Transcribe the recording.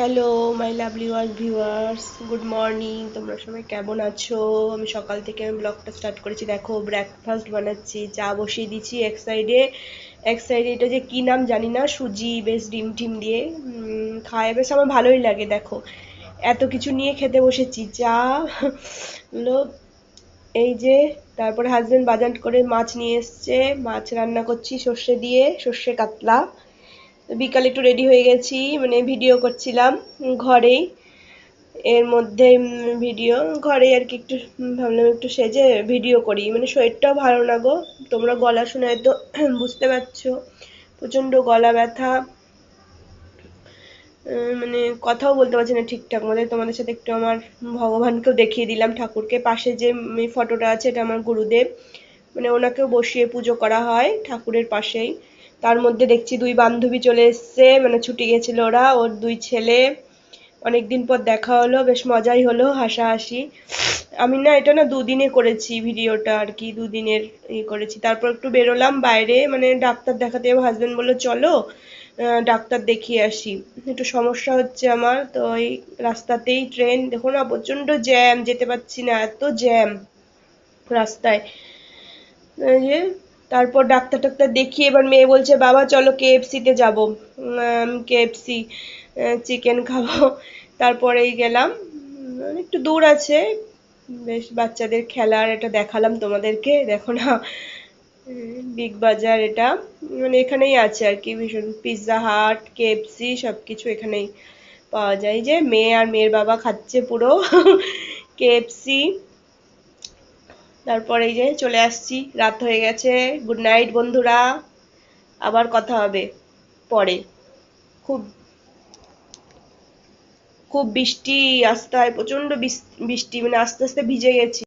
Hello my lovely work viewers good morning তোমরা সবাই কেমন আছো? আমি সকাল থেকে আমি ব্লগটা স্টার্ট করেছি। দেখো ব্রেকফাস্ট বানাচ্ছি। চা বসিয়ে দিচ্ছি এক সাইডে এক সাইডে এটা যে কি নাম জানি না, সুজি বেশ ডিম টিম দিয়ে। খায় বেশ আমার ভালোই লাগে, দেখো। এত কিছু নিয়ে খেতে বসেছি। চা, হলো এই যে, তারপরে হাজবেন্ড বাজার করে মাছ নিয়ে এসছে। মাছ রান্না করছি সর্ষে দিয়ে, সর্ষে কাতলা। বিকালে একটু রেডি হয়ে গেছি মানে ভিডিও করছিলাম ঘরেই। এর মধ্যে ভিডিও ঘরে আর কি একটু ভাবলাম একটু সেজে ভিডিও করি। মানে শরীরটাও ভালো না গো, তোমরা গলা শুনে হয়তো বুঝতে পারছ। প্রচণ্ড গলা ব্যথা। মানে কথাও বলতে পারছি না ঠিকঠাক মতো। তোমাদের সাথে একটু আমার ভগবানকেও দেখিয়ে দিলাম ঠাকুরকে। পাশে যে ফটোটা আছে, এটা আমার গুরুদেব। মানে ওনাকেও বসিয়ে পুজো করা হয় ঠাকুরের পাশেই। তার মধ্যে দেখছি দুই বান্ধবী চলে এসছে মানে ছুটি গেছিল ওরা, ওর দুই ছেলে। অনেকদিন পর দেখা হলো, বেশ মজাই হলো, হাসাহাসি। আমি না, এটা না দুদিনে করেছি ভিডিওটা আর কি, দুদিনের ই করেছি। তারপর একটু বেরোলাম বাইরে মানে ডাক্তার দেখাতে যাব হাজবেন্ড বলল, চলো ডাক্তার দেখিয়ে আসি। একটু সমস্যা হচ্ছে আমার, তো এই রাস্তাতেই ট্রেন, দেখো না প্রচণ্ড জ্যাম, যেতে পারছি না, এত জ্যাম রাস্তায়। যে তারপর ডাক্তার টাক্তার দেখিয়ে এবার মেয়ে বলছে বাবা চলো কেএফসিতে যাব। কেএফসি চিকেন খাব। তারপরেই গেলাম। উম, একটু দূর আছে। বেশ বাচ্চাদের খেলার এটা দেখালাম তোমাদেরকে। দেখো না বিগ বাজার এটা। মানে এখানেই আছে আর কি ভীষণ পিৎজা হাট কেএফসি সব কিছু এখানেই পাওয়া যায়। যে মেয়ে আর মেয়ের বাবা খাচ্ছে পুরো। কেএফসি তারপর এই যে চলে আসছি, রাত হয়ে গেছে গুড নাইট বন্ধুরা। আবার কথা হবে পরে। খুব খুব বৃষ্টি আসতে হয় প্রচণ্ড বৃষ্টি মানে আস্তে আস্তে ভিজে গেছি।